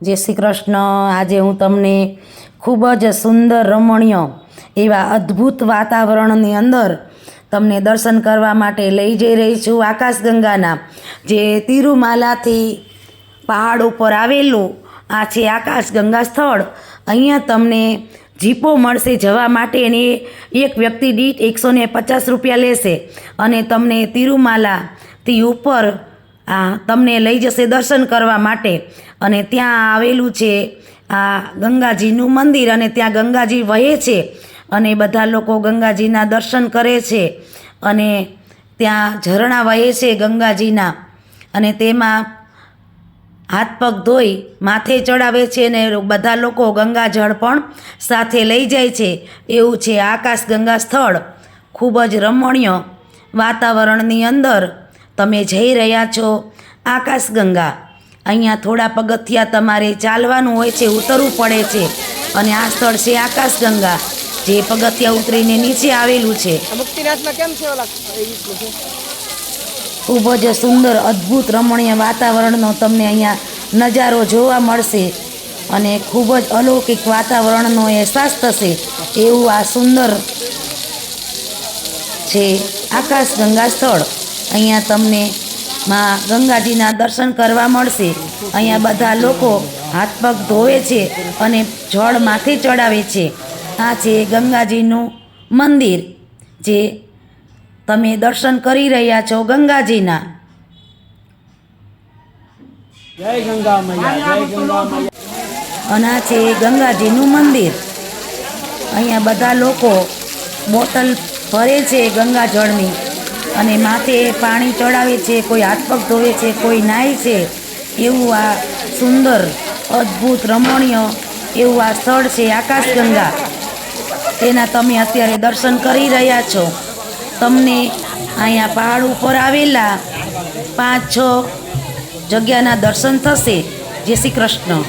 જય શ્રી કૃષ્ણ. આજે હું તમને ખૂબ જ સુંદર રમણીય એવા અદ્ભુત વાતાવરણની અંદર તમને દર્શન કરવા માટે લઈ જઈ રહી છું આકાશગંગાના. જે તિરુમાલાથી પહાડ ઉપર આવેલું આ છે આકાશગંગા સ્થળ. અહીંયા તમને જીપો મળશે જવા માટે અને એક વ્યક્તિ દીઠ એકસો પચાસ રૂપિયા લેશે અને તમને તિરુમાલાથી ઉપર આ તમને લઈ જશે દર્શન કરવા માટે. અને ત્યાં આવેલું છે આ ગંગાજીનું મંદિર અને ત્યાં ગંગાજી વહે છે અને બધા લોકો ગંગાજીના દર્શન કરે છે અને ત્યાં ઝરણા વહે છે ગંગાજીના. અને તેમાં હાથ પગ ધોઈ માથે ચડાવે છે અને બધા લોકો ગંગાજળ પણ સાથે લઈ જાય છે. એવું છે આકાશ ગંગા સ્થળ. ખૂબ જ રમણીય વાતાવરણની અંદર તમે જઈ રહ્યા છો? આકાશગંગા અહીંયા થોડા પગથિયા તમારે ચાલવાનું હોય છે ઉતરવું પડે છે. અને આ સ્થળ છે આકાશગંગા જે પગથિયા ઉતરીને નીચે આવેલું છે. ખૂબ જ સુંદર અદ્ભુત રમણીય વાતાવરણનો તમને અહીંયા નજારો જોવા મળશે. અને ખૂબ જ અલૌકિક વાતાવરણનો અહેસાસ થશે એવું આ સુંદર છે આકાશગંગા સ્થળ. અહીંયા તમને માં ગંગાજીના દર્શન કરવા મળશે. અહીંયા બધા લોકો હાથ પગ ધોવે છે અને જળ માથે ચડાવે છે. આ છે ગંગાજીનું મંદિર જે તમે દર્શન કરી રહ્યા છો ગંગાજીના. જય ગંગા મૈયા જય ગંગા મૈયા અને આ છે ગંગાજીનું મંદિર. અહીંયા બધા લોકો બોટલ ભરે છે ગંગાજળની અને માથે પાણી ચડાવે છે, કોઈ હાથ પગ ધોવે છે, કોઈ નાય છે, એવું આ સુંદર, અદ્ભુત, રમણીય એવું આ સ્થળ છે આકાશગંગા. તેના તમે અત્યારે દર્શન કરી રહ્યા છો. તમને અહીંયા પહાડ ઉપર આવેલા પાંચ છ જગ્યાના દર્શન થશે. જય શ્રી કૃષ્ણ.